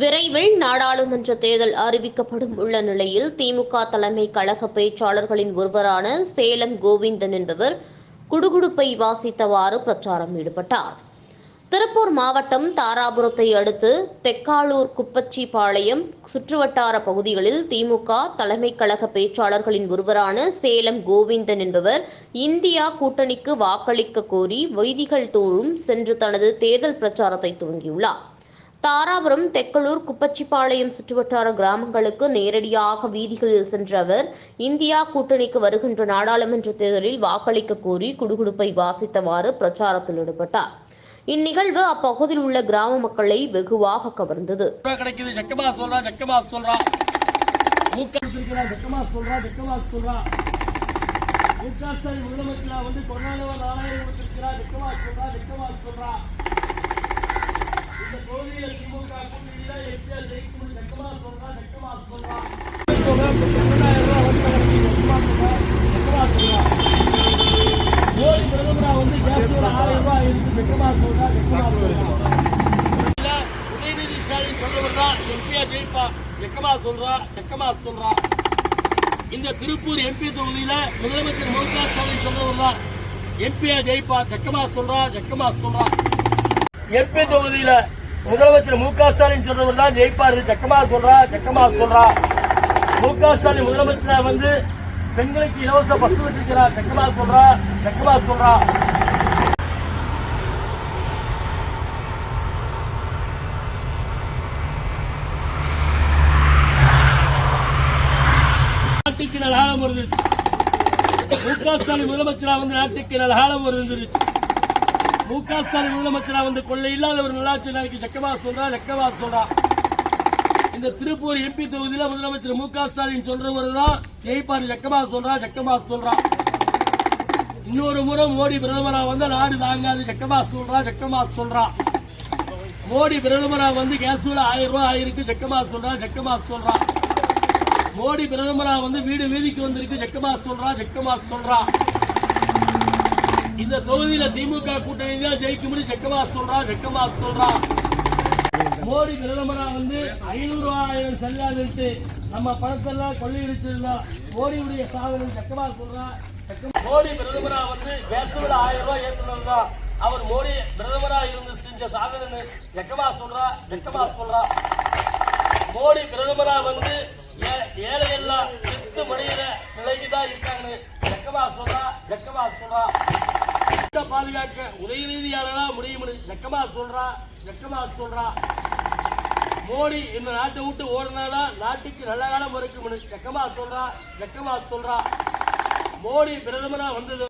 விரைவில் நாடாளுமன்ற தேர்தல் அறிவிக்கப்படும் உள்ள நிலையில் திமுக தலைமை கழக பேச்சாளர்களின் ஒருவரான சேலம் கோவிந்தன் என்பவர் குடுகுடுப்பை வாசித்தவாறு பிரச்சாரம் ஈடுபட்டார். திருப்பூர் மாவட்டம் தாராபுரத்தை அடுத்து தெக்காலூர் குப்பச்சிபாளையம் சுற்றுவட்டார பகுதிகளில் திமுக தலைமை கழக பேச்சாளர்களின் ஒருவரான சேலம் கோவிந்தன் என்பவர் இந்தியா கூட்டணிக்கு வாக்களிக்க கோரி வைதிகள் தோறும் சென்று தனது தேர்தல் பிரச்சாரத்தை துவங்கியுள்ளார். தாராபுரம் தெக்கலூர் குப்பச்சிபாளையம் சுற்றுவட்டார கிராமங்களுக்கு நேரடியாக வீதிகளில் சென்ற அவர் இந்தியா கூட்டணிக்கு வருகின்ற நாடாளுமன்ற தேர்தலில் வாக்களிக்க கோரி குடுகுடுப்பை வாசித்தவாறு பிரச்சாரத்தில் ஈடுபட்டார். இந்நிகழ்வு அப்பகுதியில் உள்ள கிராம மக்களை வெகுவாக கவர்ந்தது. சொல்றா. ஜக்கமா சொல்றா மூக்க இருக்கிறா ஜக்கமா சொல்றா எம்ஜிஆர் ஜெயிக்கும் ஜக்கமா சொல்றா ஜக்கமா சொல்றா ரூபாய் வந்து கிடைக்குது ஜக்கமா சொல்றா. மோடி பிரதமரா வந்து கேஸ் ஆயிரம் ரூபாய் இருக்கு ஜக்கமா சொல்றா ஜக்கமா சொல்றா. இல்ல, உதயநிதி ஸ்டாலின் சொல்றவர் தான் எம்பியா ஜெயிப்பா செக்கமா சொல்றா செக்கமா சொல்றா. இந்த திருப்பூர் எம்பி தொகுதியில முதலமைச்சர் மு க ஸ்டாலின் சொல்றவர் தான் எம்பியா ஜெயிப்பா செக்கமா சொல்றா செக்கமா சொல்றா. எம்பி தொகுதியில முதலமைச்சர் மு க ஸ்டாலின் சொல்றவர் தான் ஜெயிப்பாரு. செக்கமா சொல்றா செக்கமா சொல்றா. மு க ஸ்டாலின் முதலமைச்சரா வந்து பெண்களுக்கு இலவச பஸ் வச்சிருக்கிறார் செக்கமா சொல்றா செக்கமா சொல்றா. நாட்டுக்கு நலகாலம் வருது. மு க ஸ்டாலின் முதலமைச்சரா வந்து நாட்டுக்கு நலகாலம் வருது மு க ஸ்டாலின் முதலமைச்சரா வந்து கொள்ளை இல்லாதவர் நல்லாட்சி நாளைக்கு ஜக்கமா சொல்றா லெக்கமா சொல்றா. இந்த திருப்பூர் எம்பி தொகுதியில முதலமைச்சர் மு க ஸ்டாலின் சொல்றவர் தான் ஜெயிப்பாரு ஜக்கமா சொல்றா ஜக்கமா சொல்றா. இன்னொரு முறை மோடி பிரதமரா வந்து நாடு தாங்காது ஜக்கமா சொல்றா ஜக்கமா சொல்றா. மோடி பிரதமரா வந்து கேஸ்ல ஆயிரம் ரூபாய் ஆயிருக்கு ஜக்கமா சொல்றா ஜக்கமா சொல்றா. மோடி பிரதமரா வந்து வீடு வீதிக்கு வந்திருக்கு ஜக்கமா சொல்றா ஜக்கமா சொல்றா. இந்த தொகுதியில திமுக கூட்டணி தான் ஜெயிக்க முடியும் ஜக்கமா சொல்றா ஜக்கமா சொல்றா மோடி பிரதமரா வந்து ஐநூறு ஆயிரம் செல்லாதுட்டு நம்ம பணத்தெல்லாம் கொள்ளையடிச்சிருந்தோம் மோடியுடைய சாதனை செக்கமா சொல்றா. மோடி பிரதமரா வந்து பேசுவில ஆயிரம் ரூபாய் ஏற்றுனா அவர் மோடி பிரதமரா இருந்து செஞ்ச சாதனை ஜக்கமா சொல்றா ஜக்கமா சொல்றா. மோடி பிரதமரா வந்து ஏ- ஏழை எல்லாம் சித்து மணியில பாதுகாக்க பாதுகாக்க உதயநிதியாளரா முடியும்னு வெக்கமா சொல்றா வெக்கமா சொல்றா. மோடி இந்த நாட்டை விட்டு ஓடினாதான் நாட்டுக்கு நல்ல காலம் இருக்கும்னு வெக்கமா சொல்றா வெக்கமா சொல்றா. மோடி பிரதமரா வந்தது